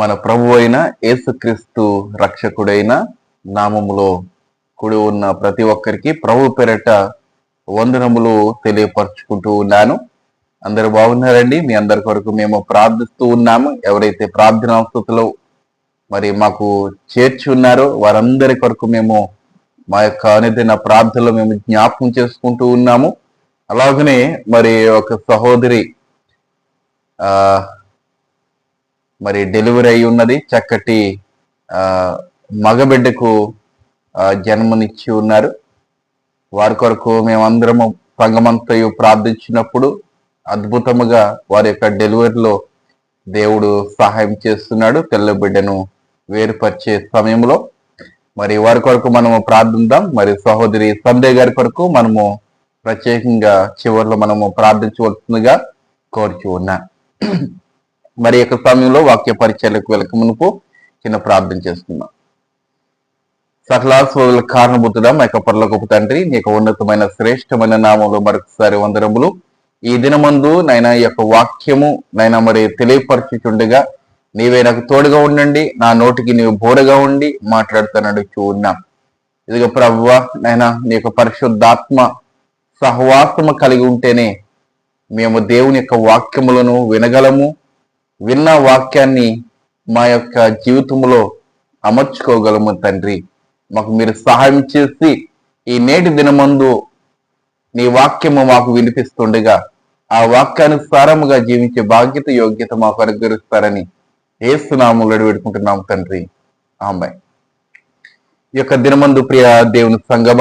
మన ప్రభు అయిన యేసుక్రీస్తు రక్షకుడైన నామములో కూడి ఉన్న ప్రతి ఒక్కరికి ప్రభు పేరట వందనములు తెలియపరచుకుంటూ ఉన్నాను. అందరు బాగున్నారండి? మీ అందరి కొరకు మేము ప్రార్థిస్తూ ఉన్నాము. ఎవరైతే ప్రార్థనాస్థుతిలో మరి మాకు చేర్చి ఉన్నారో వారందరి కొరకు మేము మా యొక్క అనేదైన ప్రార్థనలో మేము జ్ఞాపకం చేసుకుంటూ ఉన్నాము. అలాగనే మరి ఒక సహోదరి ఆ మరి డెలివరీ అయి ఉన్నది. చక్కటి మగబిడ్డకు జన్మనిచ్చి ఉన్నారు. వారి కొరకు మేమందరము సంగమంతయు ప్రార్థించినప్పుడు అద్భుతముగా వారి యొక్క డెలివరీలో దేవుడు సహాయం చేస్తున్నాడు. తెల్ల బిడ్డను వేరుపరిచే సమయంలో మరి వారి కొరకు మనము ప్రార్థిద్దాం. మరి సహోదరి సందే గారి కొరకు మనము ప్రత్యేకంగా చివరిలో మనము ప్రార్థించవలసిందిగా కోరుచు ఉన్నా. మరి యొక్క సమయంలో వాక్య పరిచయాలకు వెళ్ళక మునుపు చిన్న ప్రార్థన చేసుకుందాం సకలాస్వల కారణభూతుడా మా యొక్క పర్లోకపు తండ్రి నీ యొక్క ఉన్నతమైన శ్రేష్టమైన నామంలో మరొకసారి వందరములు ఈ దినమందు నైనా ఈ యొక్క వాక్యము నైనా మరి తెలియపరచుచుండగా నీవే నాకు తోడుగా ఉండండి నా నోటికి నీవు బోరగా ఉండి మాట్లాడుతానడు ఉన్నాం. ఇదిగో ప్రవ్వ నైనా నీ యొక్క పరిశుద్ధాత్మ సహవాసము కలిగి ఉంటేనే మేము దేవుని యొక్క వాక్యములను వినగలము విన్న వాక్యాన్ని మా యొక్క జీవితంలో అమర్చుకోగలము తండ్రి. మాకు మీరు సహాయం చేసి ఈ నేటి దినమందు నీ వాక్యము మాకు వినిపిస్తుండగా ఆ వాక్యానుసారముగా జీవించే బాధ్యత యోగ్యత మాకు అనుగ్రహిస్తారని ఏసునాములు పెట్టుకుంటున్నాము తండ్రి. ఆమె ఈ యొక్క దినమందు ప్రియ దేవుని సంగమ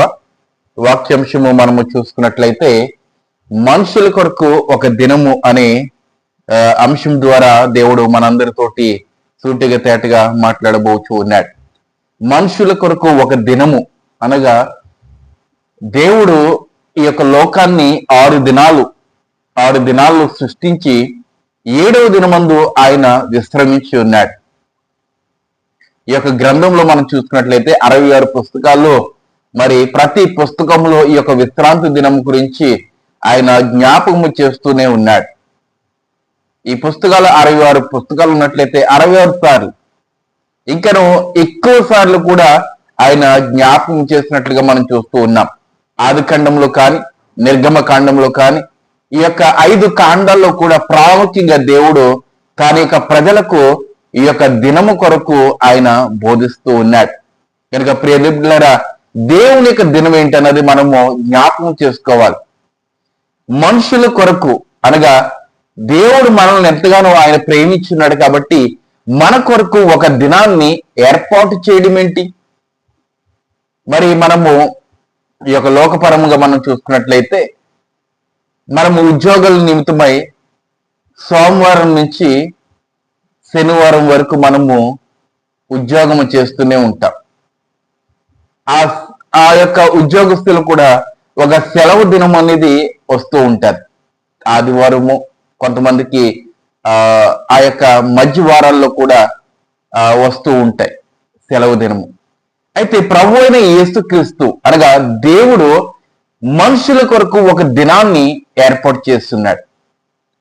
వాక్యాంశము మనము చూసుకున్నట్లయితే మనుషుల కొరకు ఒక దినము అనే అంశం ద్వారా దేవుడు మనందరితోటి సూటిగా తేటగా మాట్లాడబోచు ఉన్నాడు. మనుషుల కొరకు ఒక దినము అనగా దేవుడు ఈ యొక్క లోకాన్ని ఆరు దినాలు ఆరు దినాలు సృష్టించి ఏడవ దినమందు ఆయన విశ్రమించి ఉన్నాడు. ఈ యొక్క గ్రంథంలో మనం చూసుకున్నట్లయితే అరవై ఆరు పుస్తకాల్లో మరి ప్రతి పుస్తకంలో ఈ యొక్క విశ్రాంతి దినం గురించి ఆయన జ్ఞాపకము చేస్తూనే ఉన్నాడు. ఈ పుస్తకాలు అరవై ఆరు పుస్తకాలు ఉన్నట్లయితే అరవై ఆరు సార్లు. ఇంకను ఎక్కువ సార్లు కూడా ఆయన జ్ఞాపకం చేసినట్లుగా మనం చూస్తూ ఉన్నాం. ఆది ఖండంలో కానీ నిర్గమ కాండంలో కానీ ఈ యొక్క ఐదు కాండాల్లో కూడా ప్రాముఖ్యంగా దేవుడు తన యొక్క ప్రజలకు ఈ యొక్క దినము కొరకు ఆయన బోధిస్తూ ఉన్నాడు. కనుక ప్రియలిపులరా దేవుని యొక్క దినం ఏంటన్నది మనము జ్ఞాపకం చేసుకోవాలి. మనుషుల కొరకు అనగా దేవుడు మనల్ని ఎంతగానో ఆయన ప్రేమించున్నాడు కాబట్టి మన కొరకు ఒక దినాన్ని ఏర్పాటు చేయడం ఏంటి? మరి మనము ఈ యొక్క లోకపరముగా మనం చూసుకున్నట్లయితే మనము ఉద్యోగాల నిమిత్తమై సోమవారం నుంచి శనివారం వరకు మనము ఉద్యోగం చేస్తూనే ఉంటాం. ఆ ఆ యొక్క ఉద్యోగస్తులు కూడా ఒక సెలవు దినం అనేది వస్తూ ఉంటారు. ఆదివారము కొంతమందికి ఆ యొక్క మధ్య వారాల్లో కూడా వస్తూ ఉంటాయి సెలవు దినము. అయితే ప్రభు అయిన యేసుక్రీస్తు అనగా దేవుడు మనుషుల కొరకు ఒక దినాన్ని ఏర్పాటు చేస్తున్నాడు.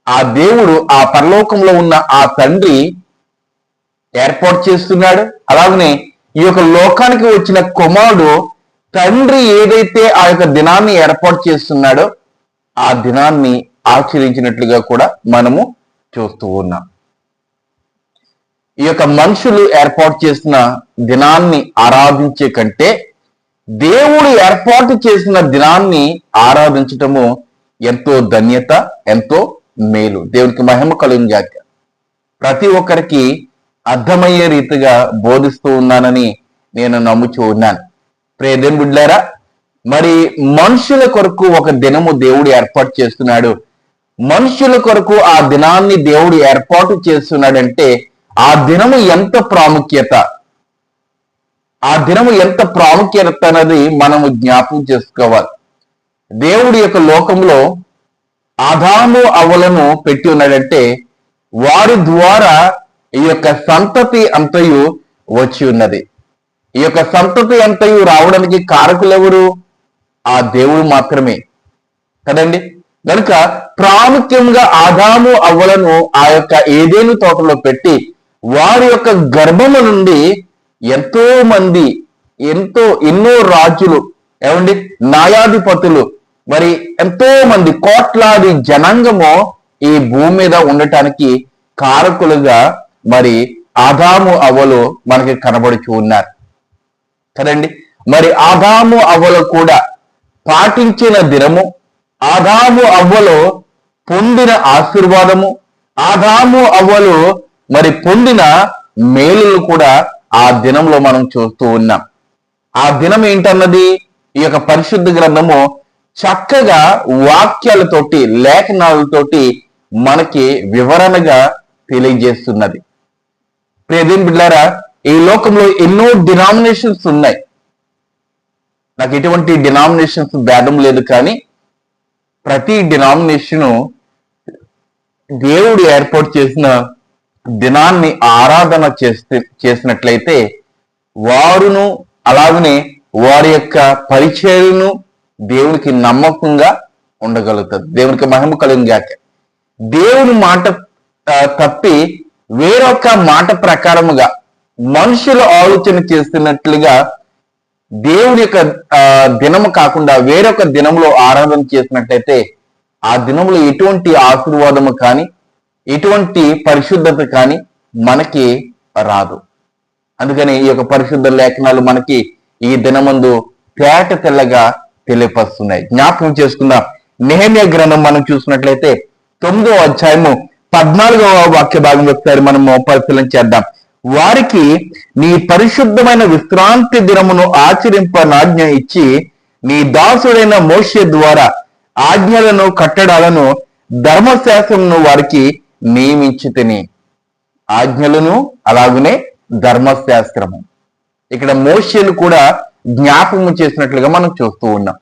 ఆ దేవుడు ఆ పరలోకంలో ఉన్న ఆ తండ్రి ఏర్పాటు చేస్తున్నాడు. అలాగనే ఈ యొక్క లోకానికి వచ్చిన కుమారుడు తండ్రి ఏదైతే ఆ యొక్క దినాన్ని ఏర్పాటు చేస్తున్నాడో ఆ దినాన్ని ఆచరించినట్లుగా కూడా మనము చూస్తూ ఉన్నాం. ఈ యొక్క మనుషులు ఏర్పాటు చేసిన దినాన్ని ఆరాధించే కంటే దేవుడు ఏర్పాటు చేసిన దినాన్ని ఆరాధించటము ఎంతో ధన్యత ఎంతో మేలు. దేవునికి మహిమ కలుగును గాక. ప్రతి ఒక్కరికి అర్థమయ్యే రీతిగా బోధిస్తూ ఉన్నానని నేను నమ్ముచూ ఉన్నాను. ప్రేదేం బిడ్లారా మరి మనుషుల కొరకు ఒక దినము దేవుడు ఏర్పాటు చేస్తున్నాడు. మనుషుల కొరకు ఆ దినాన్ని దేవుడు ఏర్పాటు చేస్తున్నాడంటే ఆ దినము ఎంత ప్రాముఖ్యత? ఆ దినము ఎంత ప్రాముఖ్యత అన్నది మనము జ్ఞాపకం చేసుకోవాలి. దేవుడి యొక్క లోకంలో ఆదాము అవలను పెట్టి ఉన్నాడంటే వారి ద్వారా ఈ యొక్క సంతతి అంతయు వచ్చి ఉన్నది. ఈ యొక్క సంతతి అంతయు రావడానికి కారకులు ఎవరు ఆ దేవుడు మాత్రమే. కదండి? గనుక ప్రాముఖ్యంగా ఆదాము అవ్వలను ఆ యొక్క ఏదేను తోటలో పెట్టి వారి యొక్క గర్భము నుండి ఎంతో మంది ఎంతో ఎన్నో రాజులు ఏమండి? న్యాయాధిపతులు మరి ఎంతో మంది కోట్లాది జనాంగము ఈ భూమి మీద ఉండటానికి కారకులుగా మరి ఆదాము అవ్వలు మనకి కనబడుచు ఉన్నారు. కదండి? మరి ఆదాము అవ్వలు కూడా పాటించిన దినము ఆదాము అవ్వలు పొందిన ఆశీర్వాదము. ఆదాము అవ్వలు మరి పొందిన మేలులు కూడా ఆ దినంలో మనం చూస్తూ ఉన్నాం. ఆ దినం ఏంటన్నది? ఈ యొక్క పరిశుద్ధ గ్రంథము చక్కగా వాక్యాలతోటి లేఖనాలతోటి మనకి వివరణగా తెలియజేస్తున్నది. ప్రియదీన్ బిడ్డారా ఈ లోకంలో ఎన్నో డినామినేషన్స్ ఉన్నాయి. నాకు ఎటువంటి డినామినేషన్స్ భేదం లేదు కానీ ప్రతి డినామినేషను దేవుడు ఏర్పాటు చేసిన దినాన్ని ఆరాధన చేస్తే చేసినట్లయితే వారును అలాగనే వారి యొక్క పరిచయను దేవునికి నమ్మకంగా ఉండగలుగుతుంది దేవునికి మహిమ కలిగాక దేవుని మాట తప్పి వేరొక మాట ప్రకారముగా మనుషులు ఆలోచన చేస్తున్నట్లుగా దేవుని యొక్క దినము కాకుండా వేరొక దినంలో ఆరాధన చేసినట్టయితే ఆ దినంలో ఎటువంటి ఆశీర్వాదము కానీ ఎటువంటి పరిశుద్ధత కానీ మనకి రాదు. అందుకని ఈ యొక్క పరిశుద్ధ లేఖనాలు మనకి ఈ దినమందు తేట తెల్లగా తెలియపరుస్తున్నాయి. జ్ఞాపకం చేసుకుందాం. నేహమ్య గ్రంథం మనం చూసినట్లయితే తొమ్మిదో అధ్యాయము పద్నాలుగవ వాక్య భాగం ఒకసారి మనము పరిశీలన చేద్దాం. వారికి నీ పరిశుద్ధమైన విశ్రాంతి దినమును ఆచరింపనాజ్ఞ ఇచ్చి నీ దాసుడైన మోషే ద్వారా ఆజ్ఞలను కట్టడాలను ధర్మశాస్త్రమును వారికి నియమించి తిని. ఆజ్ఞలను అలాగనే ధర్మశాస్త్రము. ఇక్కడ మోషేలు కూడా జ్ఞాపకం చేసినట్లుగా మనం చూస్తూ ఉన్నాం.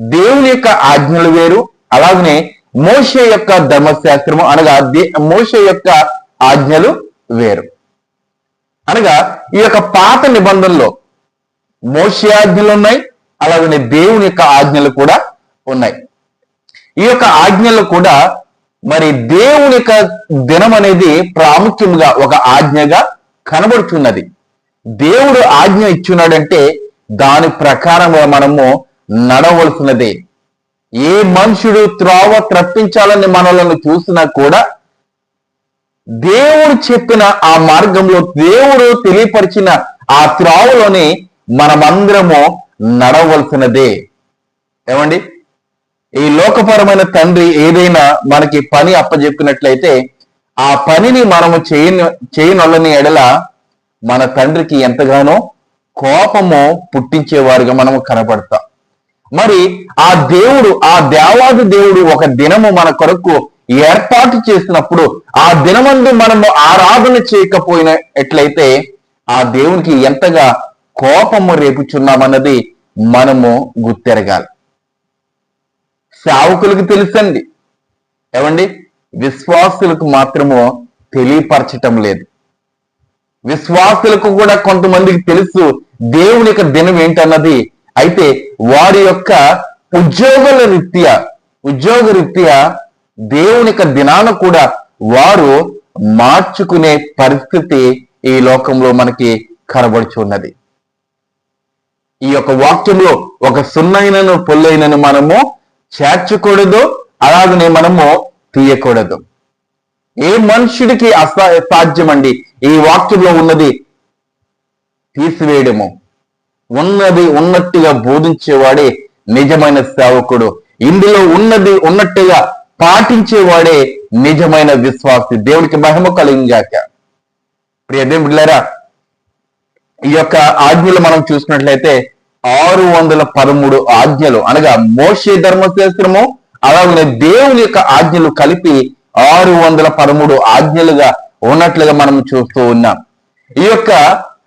దేవుని యొక్క ఆజ్ఞలు వేరు అలాగనే మోషే యొక్క ధర్మశాస్త్రము అనగా దే- మోషే యొక్క ఆజ్ఞలు వేరు. అనగా ఈ యొక్క పాత నిబంధనలో మోషే ఆజ్ఞలు ఉన్నాయి అలాగనే దేవుని యొక్క ఆజ్ఞలు కూడా ఉన్నాయి. ఈ యొక్క ఆజ్ఞలు కూడా మరి దేవుని యొక్క దినం అనేది ప్రాముఖ్యంగా ఒక ఆజ్ఞగా కనబడుతున్నది. దేవుడు ఆజ్ఞ ఇచ్చున్నాడంటే దాని ప్రకారంగా మనము నడవలసినదే. ఏ మనుషుడు త్రోవ త్రప్పించాలని మనలను చూసినా కూడా దేవుడు చెప్పిన ఆ మార్గంలో దేవుడు తెలియపరిచిన ఆ త్రావులోని మనమందరము నడవలసినదే. ఏమండి? ఈ లోకపరమైన తండ్రి ఏదైనా మనకి పని అప్పజెప్పినట్లయితే ఆ పనిని మనము చేయని చేయనొల్లని ఎడల మన తండ్రికి ఎంతగానో కోపము పుట్టించేవారుగా మనము కనపడతాం. మరి ఆ దేవుడు ఆ దేవాది దేవుడు ఒక దినము మన కొరకు ఏర్పాటు చేసినప్పుడు ఆ దినమందు మనము ఆరాధన చేయకపోయిన ఎట్లయితే ఆ దేవునికి ఎంతగా కోపము రేపుచున్నామన్నది మనము గుర్తెరగాలి. సేవకులకు తెలుసండి. ఏమండి? విశ్వాసులకు మాత్రము తెలియపరచటం లేదు. విశ్వాసులకు కూడా కొంతమందికి తెలుసు దేవుని యొక్క దినం ఏంటన్నది. అయితే వారి యొక్క ఉద్యోగుల రీత్యా ఉద్యోగ రీత్యా దేవుని యొక్క దినాన కూడా వారు మార్చుకునే పరిస్థితి ఈ లోకంలో మనకి కనబడుచున్నది. ఈ యొక్క వాక్యంలో ఒక సున్నైనను పొల్లైనను మనము చేర్చకూడదు అలాగనే మనము తీయకూడదు. ఏ మనుషుడికి అసా సాధ్యమండి ఈ వాక్యంలో ఉన్నది? తీసివేయడము. ఉన్నది ఉన్నట్టుగా బోధించేవాడే నిజమైన సేవకుడు. ఇందులో ఉన్నది ఉన్నట్టుగా పాటించేవాడే నిజమైన విశ్వాసి. దేవునికి మహిమ కలిగాక ప్రియ దేవుడిలారా ఈ యొక్క ఆజ్ఞలు మనం చూసినట్లయితే ఆరు వందల పదమూడు ఆజ్ఞలు అనగా మోషే ధర్మశాస్త్రము అలాగే దేవుని యొక్క ఆజ్ఞలు కలిపి ఆరు వందల పదమూడు ఆజ్ఞలుగా ఉన్నట్లుగా మనం చూస్తూ ఉన్నాం. ఈ యొక్క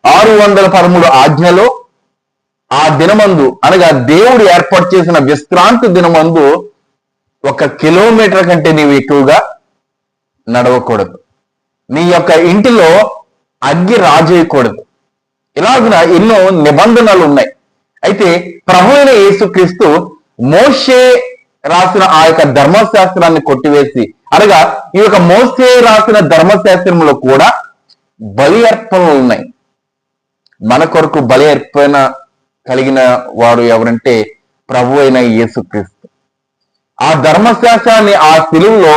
ఆరు వందల పదమూడు ఆజ్ఞలు ఆ దినమందు అనగా దేవుడు ఏర్పాటు చేసిన విశ్రాంతి దినమందు ఒక కిలోమీటర్ కంటే నీవు ఎక్కువగా నడవకూడదు. నీ యొక్క ఇంటిలో అగ్గి రాజేయకూడదు. ఇలాగున ఎన్నో నిబంధనలు ఉన్నాయి. అయితే ప్రభు అయిన యేసుక్రీస్తు మోషే రాసిన ఆ యొక్క ధర్మశాస్త్రాన్ని కొట్టివేసి అనగా ఈ యొక్క మోసే రాసిన ధర్మశాస్త్రంలో కూడా బలి అర్పణలు ఉన్నాయి. మన కొరకు బలి అర్పణ కలిగిన వాడు ఎవరంటే ప్రభు అయిన యేసుక్రీస్తు. ఆ ధర్మశాస్త్రాన్ని ఆ సిలువలో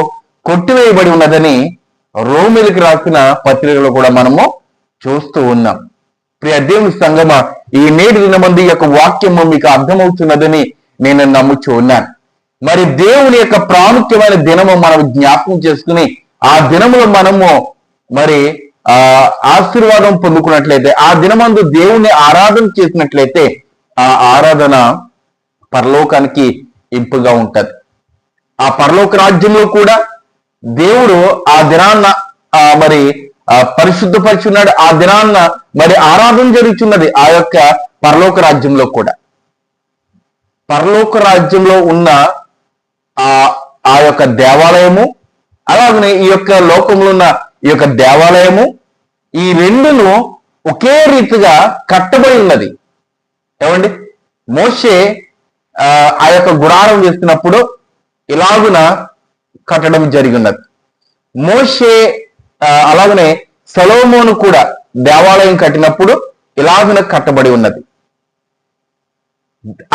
కొట్టివేయబడి ఉన్నదని రోమిలికి రాసిన పత్రికలో కూడా మనము చూస్తూ ఉన్నాం. ప్రియ దేవుని సంగమ ఈ నేటి దినమంది యొక్క వాక్యము మీకు అర్థమవుతున్నదని నేను నమ్ముచూ ఉన్నాను. మరి దేవుని యొక్క ప్రాముఖ్యమైన దినము మనం జ్ఞాపకం చేసుకుని ఆ దినములో మనము మరి ఆ ఆశీర్వాదం పొందుకున్నట్లయితే ఆ దినమందు దేవుని ఆరాధన చేసినట్లయితే ఆ ఆరాధన పరలోకానికి ఇంపుగా ఉంటది. ఆ పరలోక రాజ్యంలో కూడా దేవుడు ఆ దినాన్న ఆ మరి పరిశుద్ధపరిచున్నాడు. ఆ దినాన్న మరి ఆరాధన జరుగుతున్నది ఆ యొక్క పరలోక రాజ్యంలో కూడా. పరలోక రాజ్యంలో ఉన్న ఆ ఆ యొక్క దేవాలయము అలాగనే ఈ యొక్క లోకంలో ఉన్న ఈ యొక్క దేవాలయము ఈ రెండును ఒకే రీతిగా కట్టబడి ఉన్నది. ఏమండి? మోషే ఆ ఆ యొక్క గుడారం చేస్తున్నప్పుడు ఇలాగున కట్టడం జరిగి ఉన్నది మోషే అలాగనే సలోమోను కూడా దేవాలయం కట్టినప్పుడు ఇలాగున కట్టబడి ఉన్నది.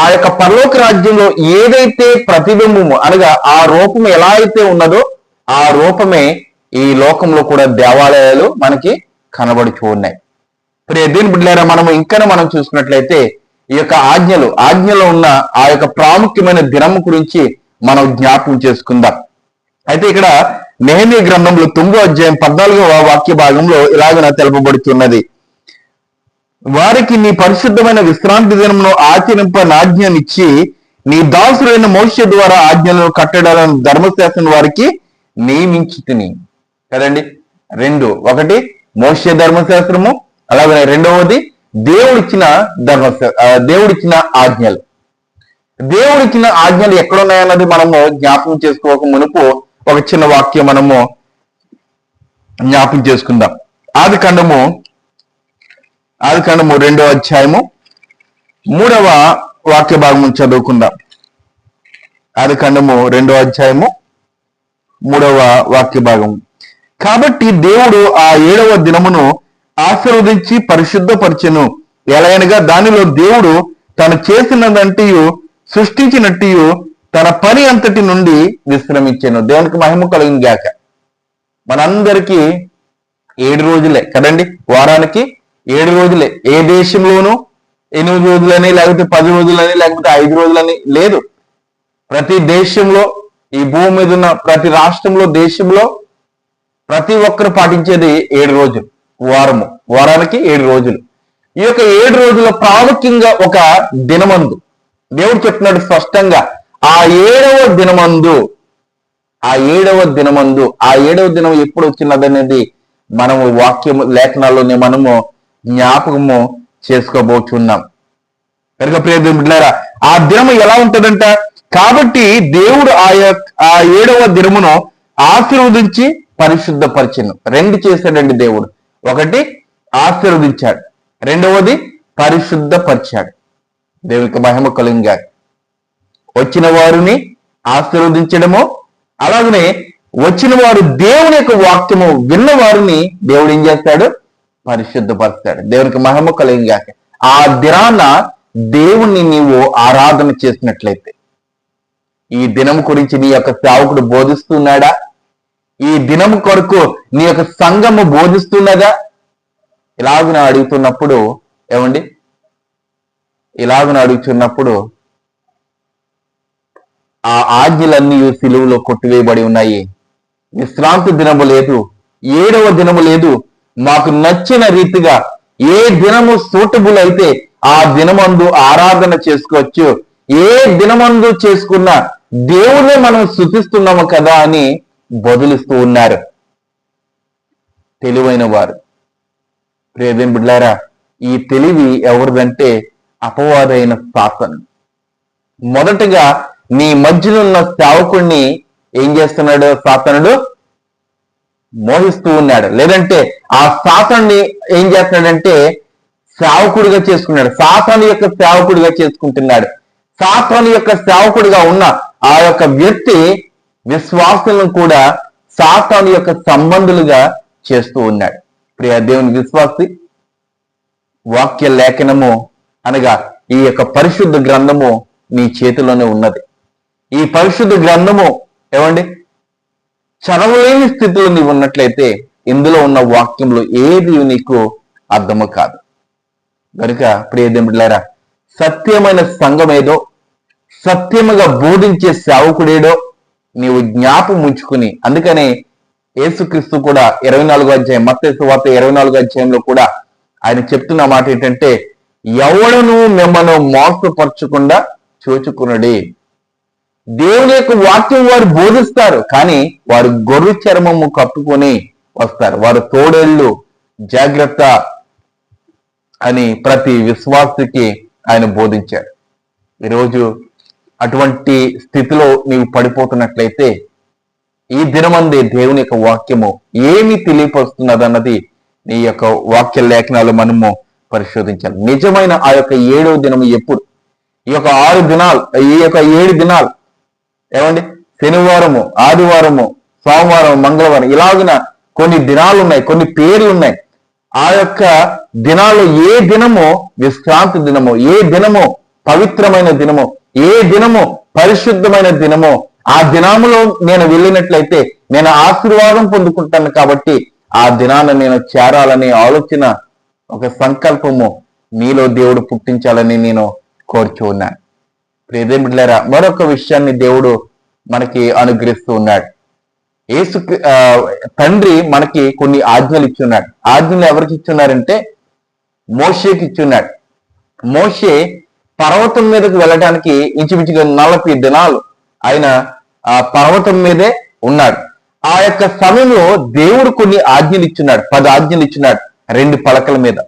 ఆ యొక్క పరలోక రాజ్యంలో ఏదైతే ప్రతిబింబము అనగా ఆ రూపం ఎలా అయితే ఉన్నదో ఆ రూపమే ఈ లోకంలో కూడా దేవాలయాలు మనకి కనబడుచూ ఉన్నాయి. ప్రియ దీని బిడ్డారా మనము ఇంకా మనం చూసుకున్నట్లయితే ఈ యొక్క ఆజ్ఞలు ఆజ్ఞలో ఉన్న ఆ యొక్క ప్రాముఖ్యమైన దినం గురించి మనం జ్ఞాపకం చేసుకుందాం. అయితే ఇక్కడ నేమి గ్రంథంలో తొమ్మిదో అధ్యాయం పద్నాలుగవ వాక్య భాగంలో ఇలాగన తెలుపబడుతున్నది. వారికి నీ పరిశుద్ధమైన విశ్రాంతి దినమును ఆచరింప నాజ్ఞనిచ్చి నీ దాసుడైన మోష ద్వారా ఆజ్ఞలను కట్టడాలను ధర్మశాస్త్రం వారికి నియమించి తిని కదండి? రెండు. ఒకటి మోష ధర్మశాస్త్రము. అలాగే రెండవది దేవుడిచ్చిన ధర్మశా ఆ, దేవుడిచ్చిన ఆజ్ఞలు. దేవుడిచ్చిన ఆజ్ఞలు ఎక్కడున్నాయన్నది మనము జ్ఞాపకం చేసుకోక మునుపు ఒక చిన్న వాక్యం మనము జ్ఞాపకం చేసుకుందాం. ఆది ఖండము ఆది ఖండము రెండవ అధ్యాయము మూడవ వాక్య భాగం చదువుకుందాం. ఆది ఖండము రెండవ అధ్యాయము మూడవ వాక్య భాగం కాబట్టి దేవుడు ఆ ఏడవ దినమును ఆశీర్వదించి పరిశుద్ధపరచెను. ఎలయనగా దానిలో దేవుడు తను చేసినదంటూ సృష్టించినట్టు తన పని అంతటి నుండి విశ్రమించాను. దేవునికి మహిమ కలిగింది గాక. మనందరికీ ఏడు రోజులే కదండి? వారానికి ఏడు రోజులే. ఏ దేశంలోనూ ఎనిమిది రోజులని లేకపోతే పది రోజులని లేకపోతే ఐదు రోజులని లేదు. ప్రతి దేశంలో ఈ భూమి మీద ఉన్న ప్రతి రాష్ట్రంలో దేశంలో ప్రతి ఒక్కరు పాటించేది ఏడు రోజులు. వారము. వారానికి ఏడు రోజులు. ఈ యొక్క ఏడు రోజుల ప్రాముఖ్యంగా ఒక దినమందు దేవుడు చెప్తున్నాడు స్పష్టంగా ఆ ఏడవ దినమందు ఆ ఏడవ దినమందు ఆ ఏడవ దినం ఎప్పుడు వచ్చినదనేది మనము వాక్యము లేఖనాల్లోనే మనము జ్ఞాపకము చేసుకోబోతున్నాం కనుక ప్రియ ఆ దినము ఎలా ఉంటుందంట? కాబట్టి దేవుడు ఆ యొక్క ఆ ఏడవ దినమును ఆశీర్వదించి పరిశుద్ధపరిచను రెండు చేశాడండి దేవుడు. ఒకటి ఆశీర్వదించాడు. రెండవది పరిశుద్ధపరిచాడు. దేవునికి మహిమ కలిగా వచ్చిన వారిని ఆశీర్వదించడము అలాగనే వచ్చిన వారు దేవుని యొక్క వాక్యము విన్న వారిని దేవుడు ఏం చేస్తాడు? పరిశుద్ధపరుస్తాడు. దేవునికి మహిమ కలిగాక ఆ దినాన దేవుణ్ణి నీవు ఆరాధన చేసినట్లయితే. ఈ దినం గురించి నీ యొక్క సేవకుడు బోధిస్తున్నాడా? ఈ దినం కొరకు నీ యొక్క సంఘము బోధిస్తున్నదా? ఇలాగున అడుగుతున్నప్పుడు ఏమండి? ఇలాగను అడుగుతున్నప్పుడు ఆ ఆజ్ఞలన్నీ సిలువులో కొట్టివేయబడి ఉన్నాయి. విశ్రాంతి దినము లేదు. ఏడవ దినము లేదు. మాకు నచ్చిన రీతిగా ఏ దినము సూటబుల్ అయితే ఆ దినమందు ఆరాధన చేసుకోవచ్చు. ఏ దినమందు చేసుకున్న దేవుడే మనం శుతిస్తున్నాము కదా అని బదులిస్తూ ఉన్నారు. తెలివైన వారు. ప్రియదేం బిడ్లారా ఈ తెలివి ఎవరిదంటే అపవాదైన సాతన్. మొదటగా నీ మధ్యలో ఉన్న సేవకుణ్ణి ఏం చేస్తున్నాడు సాతనుడు? మోహిస్తూ ఉన్నాడు. లేదంటే ఆ సాతాన్ని ఏం చేస్తున్నాడంటే సేవకుడిగా చేసుకున్నాడు. సాతాను యొక్క సేవకుడిగా చేసుకుంటున్నాడు. సాతాను యొక్క సేవకుడిగా ఉన్న ఆ యొక్క వ్యక్తి విశ్వాసులను కూడా సాతాను యొక్క సంబంధులుగా చేస్తూ ఉన్నాడు. ప్రియ దేవుని విశ్వాసి వాక్య లేఖనము అనగా ఈ యొక్క పరిశుద్ధ గ్రంథము నీ చేతిలోనే ఉన్నది. ఈ పరిశుద్ధ గ్రంథము ఏమండి? చదవలేని స్థితిలో నీవు ఉన్నట్లయితే ఇందులో ఉన్న వాక్యంలో ఏది నీకు అర్థము కాదు. కనుక ప్రియదేమిట్లారా సత్యమైన సంఘం ఏదో సత్యముగా బోధించే సేవకుడేడో నీవు జ్ఞాపం ఉంచుకుని అందుకనే యేసుక్రీస్తు కూడా ఇరవై నాలుగో అధ్యాయం మత్స్య వార్త ఇరవై నాలుగో అధ్యాయంలో కూడా ఆయన చెప్తున్న మాట ఏంటంటే ఎవడను మిమ్మల్ని మోసపరచకుండా చూచుకునడి. దేవుని యొక్క వాక్యం వారు బోధిస్తారు కానీ వారు గొర్రె చర్మము కప్పుకొని వస్తారు. వారు తోడేళ్ళు జాగ్రత్త అని ప్రతి విశ్వాసికి ఆయన బోధించారు. ఈరోజు అటువంటి స్థితిలో నీవు పడిపోతున్నట్లయితే ఈ దినమంది దేవుని యొక్క వాక్యము ఏమి తెలియపరుస్తున్నది అన్నది నీ యొక్క వాక్య లేఖనాలు మనము పరిశోధించాలి. నిజమైన ఆ యొక్క ఏడవ దినము ఎప్పుడు? ఈ యొక్క ఆరు దినాలు ఈ యొక్క ఏడు దినాలు. ఏమండి? శనివారము ఆదివారము సోమవారం మంగళవారం ఇలాగిన కొన్ని దినాలు ఉన్నాయి కొన్ని పేర్లు ఉన్నాయి ఆ యొక్క దినాలు ఏ దినము విశ్రాంతి దినము ఏ దినము పవిత్రమైన దినము ఏ దినము పరిశుద్ధమైన దినము? ఆ దినములో నేను వెళ్ళినట్లయితే నేను ఆశీర్వాదం పొందుకుంటాను కాబట్టి ఆ దినాన్ని నేను చేరాలనే ఆలోచన ఒక సంకల్పము. నీలో దేవుడు పుట్టించాలని నేను కోరుచు ఉన్నాను ప్రియదేం మరొక విషయాన్ని దేవుడు మనకి అనుగ్రహిస్తూ ఉన్నాడు. ఏసు ఆ, తండ్రి మనకి కొన్ని ఆజ్ఞలు ఇచ్చున్నాడు. ఆజ్ఞలు ఎవరికి ఇచ్చున్నారంటే మోషేకి ఇచ్చున్నాడు. మోషే పర్వతం మీదకు వెళ్ళడానికి ఇంచుమించుగా నలభై దినాలు ఆయన ఆ పర్వతం మీదే ఉన్నాడు. ఆ యొక్క సమయంలో దేవుడు కొన్ని ఆజ్ఞలు ఇచ్చున్నాడు. పది ఆజ్ఞలు ఇచ్చున్నాడు. రెండు పలకల మీద.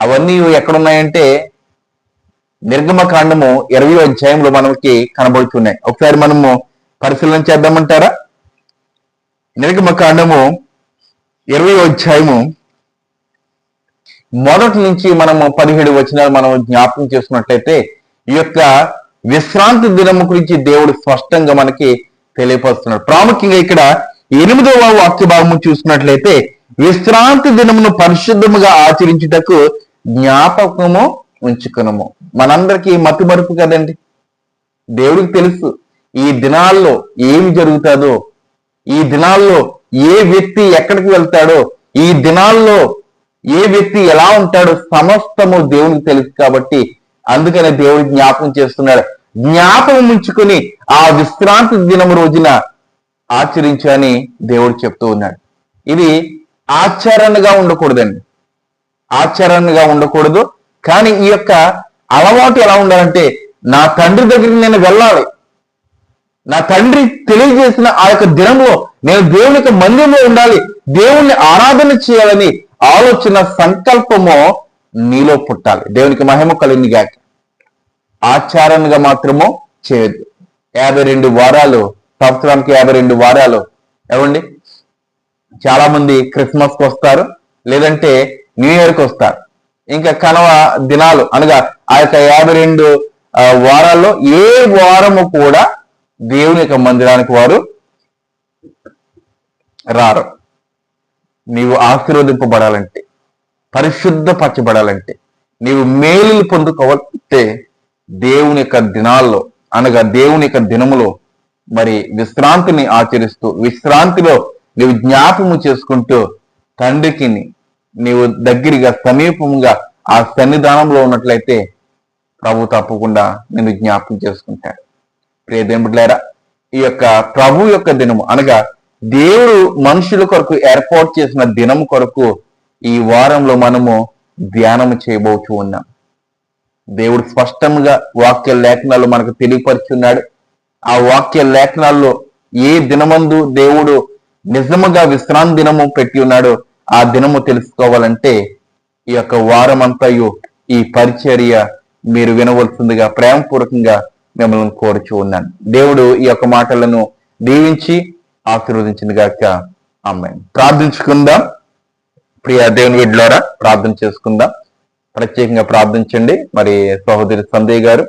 అవన్నీ ఎక్కడున్నాయంటే నిర్గమకాండము ఇరవై అధ్యాయంలో మనకి కనబడుతున్నాయి. ఒకసారి మనము పరిశీలన చేద్దామంటారా? నిర్గమకాండము ఇరవై అధ్యాయము మొదటి నుంచి మనము పదిహేడు వచనాలు మనం జ్ఞాపకం చేసుకున్నట్లయితే ఈ యొక్క విశ్రాంతి దినము గురించి దేవుడు స్పష్టంగా మనకి తెలియపరుస్తున్నాడు. ప్రాముఖ్యంగా ఇక్కడ ఎనిమిదవ వాక్య భాగము చూసినట్లయితే విశ్రాంతి దినమును పరిశుద్ధముగా ఆచరించుటకు జ్ఞాపకము ఉంచుకునము. మనందరికీ మతి మరుపు కదండి? దేవుడికి తెలుసు ఈ దినాల్లో ఏమి జరుగుతుందో ఈ దినాల్లో ఏ వ్యక్తి ఎక్కడికి వెళ్తాడో ఈ దినాల్లో ఏ వ్యక్తి ఎలా ఉంటాడో సమస్తము దేవునికి తెలుసు కాబట్టి అందుకనే దేవుడు జ్ఞాపకం చేస్తున్నాడు. జ్ఞాపకం ఉంచుకొని ఆ విశ్రాంతి దినం రోజున ఆచరించని దేవుడు చెప్తూ ఉన్నాడు. ఇది ఆచరణగా ఉండకూడదండి. ఆచరణగా ఉండకూడదు. కానీ ఈ యొక్క అలవాటు ఎలా ఉండాలంటే నా తండ్రి దగ్గరికి నేను వెళ్ళాలి. నా తండ్రి తెలియజేసిన ఆ యొక్క దినంలో నేను దేవుని యొక్క మందిరంలో ఉండాలి. దేవుణ్ణి ఆరాధన చేయాలని ఆలోచన సంకల్పము నీలో పుట్టాలి. దేవునికి మహిమ కలిగింది గాక. ఆచారణగా మాత్రము చేయదు యాభై రెండు వారాలు సంవత్సరానికి యాభై రెండు వారాలు. ఏమండి? చాలా మంది క్రిస్మస్కు వస్తారు లేదంటే న్యూ ఇయర్కు వస్తారు. ఇంకా కనవ దినాలు అనగా ఆ యొక్క యాభై రెండు ఆ, వారాల్లో ఏ వారము కూడా దేవుని యొక్క మందిరానికి వారు రారు. నీవు ఆశీర్వదింపబడాలంటే పరిశుద్ధపరచబడాలంటే నీవు మేలులు పొందుకోవాలంటే దేవుని యొక్క దినాల్లో అనగా దేవుని యొక్క దినములో మరి విశ్రాంతిని ఆచరిస్తూ విశ్రాంతిలో నీవు జ్ఞాపము చేసుకుంటూ తండ్రికి నీవు దగ్గరగా సమీపంగా ఆ సన్నిధానంలో ఉన్నట్లయితే ప్రభు తప్పకుండా నేను జ్ఞాపకం చేసుకుంటాడు. ప్రియదేమిట్లేరా ఈ యొక్క ప్రభు యొక్క దినము అనగా దేవుడు మనుషుల కొరకు ఏర్పాటు చేసిన దినము కొరకు ఈ వారంలో మనము ధ్యానం చేయబోతూ ఉన్నాం. దేవుడు స్పష్టంగా వాక్య లేఖనాలు మనకు తెలియపరుచున్నాడు. ఆ వాక్య లేఖనాల్లో ఏ దినమందు దేవుడు నిజముగా విశ్రాంతి దినము పెట్టి ఉన్నాడో. ఆ దినము తెలుసుకోవాలంటే ఈ యొక్క వారం అంతయు ఈ పరిచర్య మీరు వినవలసిందిగా ప్రేమపూర్వకంగా మిమ్మల్ని కోరుచూ ఉన్నాను. దేవుడు ఈ యొక్క మాటలను దీవించి ఆశీర్వదించింది గాక. అమ్మాయి ప్రార్థించుకుందాం. ప్రియ దేవుని వీడిలోరా ప్రార్థన చేసుకుందాం. ప్రత్యేకంగా ప్రార్థించండి. మరి సహోదరి సందేయ్ గారు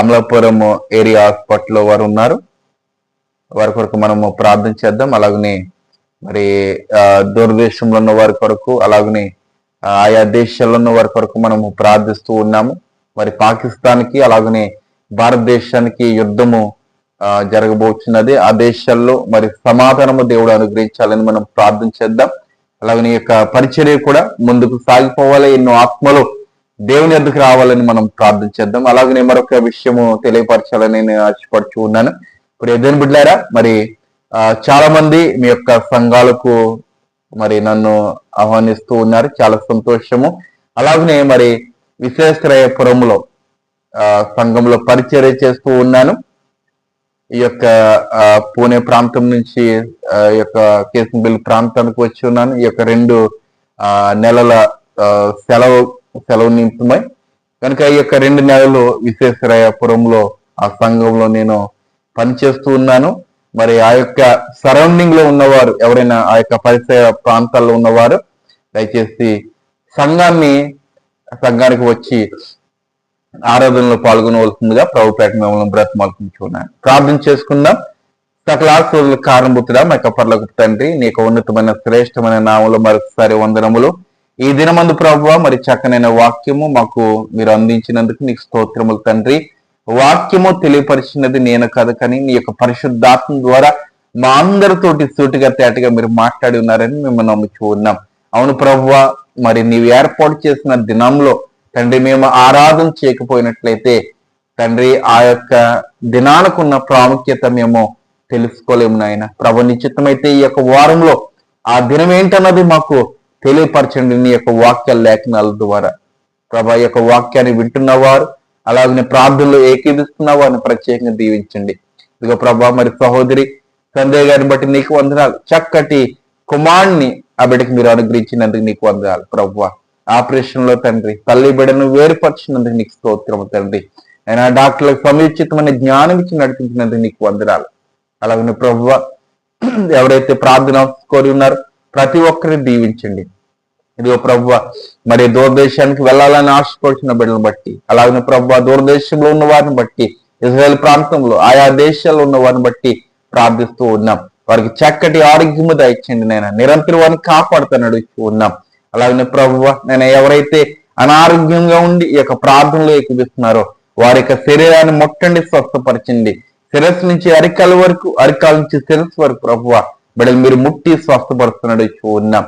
అమలాపురం ఏరియా హాస్పిటల్లో వారు ఉన్నారు. వారి కొరకు మనము ప్రార్థన చేద్దాం. అలాగనే మరి ఆ, దూరదేశంలో ఉన్న వారి కొరకు అలాగనే ఆయా దేశాల్లో ఉన్న వారి కొరకు మనము ప్రార్థిస్తూ ఉన్నాము. మరి పాకిస్తాన్కి అలాగనే భారతదేశానికి యుద్ధము ఆ, జరగబోతున్నది ఆ దేశాల్లో మరి సమాధానము దేవుడు అనుగ్రహించాలని మనం ప్రార్థన చేద్దాం. అలాగనే ఈ యొక్క పరిచర్య కూడా ముందుకు సాగిపోవాలి. ఎన్నో ఆత్మలు దేవుని ఎద్దుకు రావాలని మనం ప్రార్థన చేద్దాం. అలాగనే మరొక విషయము తెలియపరచాలని నేను ఆశపడుచు ఉన్నాను. ఇప్పుడు ఎదురు బిడ్డారా మరి చాలా మంది మీ యొక్క సంఘాలకు మరి నన్ను ఆహ్వానిస్తూ ఉన్నారు. చాలా సంతోషము. అలాగనే మరి విశ్వేశ్వరయపురంలో సంఘంలో పరిచర్య చేస్తూ ఉన్నాను. ఈ యొక్క పూణే ప్రాంతం నుంచి ఈ యొక్క కేసంబిల్ ప్రాంతానికి వచ్చి ఉన్నాను. ఈ యొక్క రెండు ఆ, నెలల సెలవు సెలవు నిమిత్తమై. కనుక ఈ యొక్క రెండు నెలలు విశ్వేశ్వరయపురంలో ఆ సంఘంలో నేను పనిచేస్తూ ఉన్నాను. మరి ఆ యొక్క సరౌండింగ్లో ఉన్నవారు ఎవరైనా ఆ యొక్క పరిసర ప్రాంతాల్లో ఉన్నవారు దయచేసి సంఘాన్ని సంఘానికి వచ్చి ఆరాధనలో పాల్గొనవలసిందిగా ప్రభుపేట మిమ్మల్ని బ్రతమాల్చున్నాను ప్రార్థన చేసుకుందాం. సకల ఆశీర్వాదాలకు కారణభూతుడా మా కప్పర్లకు తండ్రి నీకు ఉన్నతమైన శ్రేష్టమైన నామలు మరొకసారి వందనములు. ఈ దినమందు ప్రభు మరి చక్కనైన వాక్యము మాకు మీరు అందించినందుకు నీకు స్తోత్రములు తండ్రి. వాక్యము తెలియపరిచినది నేను కాదు కానీ నీ యొక్క పరిశుద్ధాత్మ ద్వారా మా అందరితోటి సూటిగా తేటగా మీరు మాట్లాడి ఉన్నారని మేము నమ్ముచూ ఉన్నాం. అవును ప్రభు మరి నీవు ఏర్పాటు చేసిన దినంలో తండ్రి మేము ఆరాధన చేయకపోయినట్లయితే తండ్రి ఆ యొక్క దినానికున్న ప్రాముఖ్యత మేము తెలుసుకోలేము నాయన. ప్రభు నిశ్చితమైతే ఈ యొక్క వారంలో ఆ దినం ఏంటన్నది మాకు తెలియపరచండి నీ యొక్క వాక్య లేఖనాల ద్వారా. ప్రభా యొక్క వాక్యాన్ని వింటున్నవారు అలాగనే ప్రార్థనలో ఏకీభిస్తున్న వారిని ప్రత్యేకంగా దీవించండి. ఇదిగో ప్రభా మరి సహోదరి సందేహ్ గారిని బట్టి నీకు వందనాలు. చక్కటి కుమారుణ్ణి ఆ బిడ్డకి మీరు అనుగ్రహించినందుకు నీకు వందనాలు. ప్రభు ఆపరేషన్లో తండ్రి తల్లి బిడ్డను వేరుపరిచినందుకు నీకు స్తోత్రం తండ్రి. ఆయన డాక్టర్లకు సముచితమైన జ్ఞానం ఇచ్చి నడిపించినందుకు నీకు వందనాలు. అలాగనే ప్రభు ఎవరైతే ప్రార్థన కోరి ఉన్నారో ప్రతి ఒక్కరిని దీవించండి. ఇదిగో ప్రభు మరి దూరదేశానికి వెళ్ళాలని ఆశపడుతున్న బిడ్డను బట్టి అలాగే ప్రభు దూరదేశంలో ఉన్న వారిని బట్టి ఇజ్రాయెల్ ప్రాంతంలో ఆయా దేశాల్లో ఉన్న వారిని బట్టి ప్రార్థిస్తూ ఉన్నాం. వారికి చక్కటి ఆరోగ్యము దయచండి నేను నిరంతరం వారిని కాపాడుతాను నడుస్తూ ఉన్నాం. అలాగే ప్రభు నేను ఎవరైతే అనారోగ్యంగా ఉండి ఈ యొక్క ప్రార్థనలో ఎక్కిస్తున్నారో వారి యొక్క శరీరాన్ని మొట్టండి స్వస్థపరచండి. శిరస్సు నుంచి అరికాల వరకు అరికాల నుంచి శిరస్సు వరకు ప్రభు బిడ్డలు మీరు ముట్టి స్వస్థపరుస్తున్నాడు ఉన్నాం.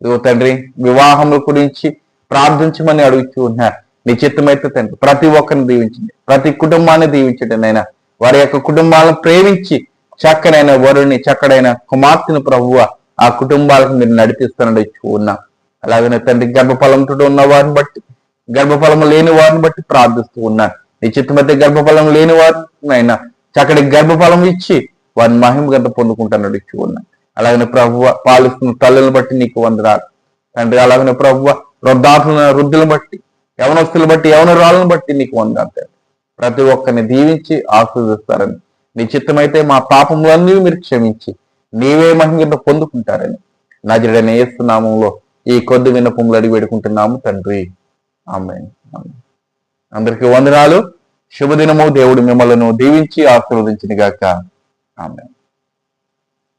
ఇదిగో తండ్రి వివాహం గురించి ప్రార్థించమని అడుగుతూ ఉన్నారు. నీ చిత్తమైతే తండ్రి ప్రతి ఒక్కరిని దీవించండి. ప్రతి కుటుంబాన్ని దీవించండి నాయన. వారి యొక్క కుటుంబాలను ప్రేమించి చక్కనైన వరుణ్ణి చక్కడైన కుమార్తెను ప్రభువ ఆ కుటుంబాలకు మీరు నడిపిస్తానని ఇచ్చి ఉన్నాం. అలాగనే తండ్రి గర్భఫలంతో ఉన్న వారిని బట్టి గర్భఫలం లేని వారిని బట్టి ప్రార్థిస్తూ ఉన్నాను నీ చిత్తమైతే గర్భఫలం లేని వారిని అయినా చక్కటి గర్భఫలం ఇచ్చి వారిని మహిమ గంట పొందుకుంటాను ఇచ్చి ఉన్నాను అలాగనే ప్రభువ పాలిస్తున్న తల్లులను బట్టి నీకు వందరాలు తండ్రి అలాగనే ప్రభువ వృద్ధాతుల వృద్ధులను బట్టి యవనస్తులు బట్టి యవనరాలను బట్టి నీకు వందరాలు తండ్రి. ప్రతి ఒక్కరిని దీవించి ఆస్వాదిస్తారని నీ చిత్తమైతే మా పాపములన్నీ మీరు క్షమించి నీవే మహిమ పొందుకుంటారని. నజడని ఏస్తున్నామంలో ఈ కొద్ది వినపములు అడిగి పెడుకుంటున్నాము తండ్రి. ఆమె అందరికీ వందనాలు. శుభదినము. దేవుడు మిమ్మల్ని దీవించి ఆశీర్వదించిన గాక ఆమె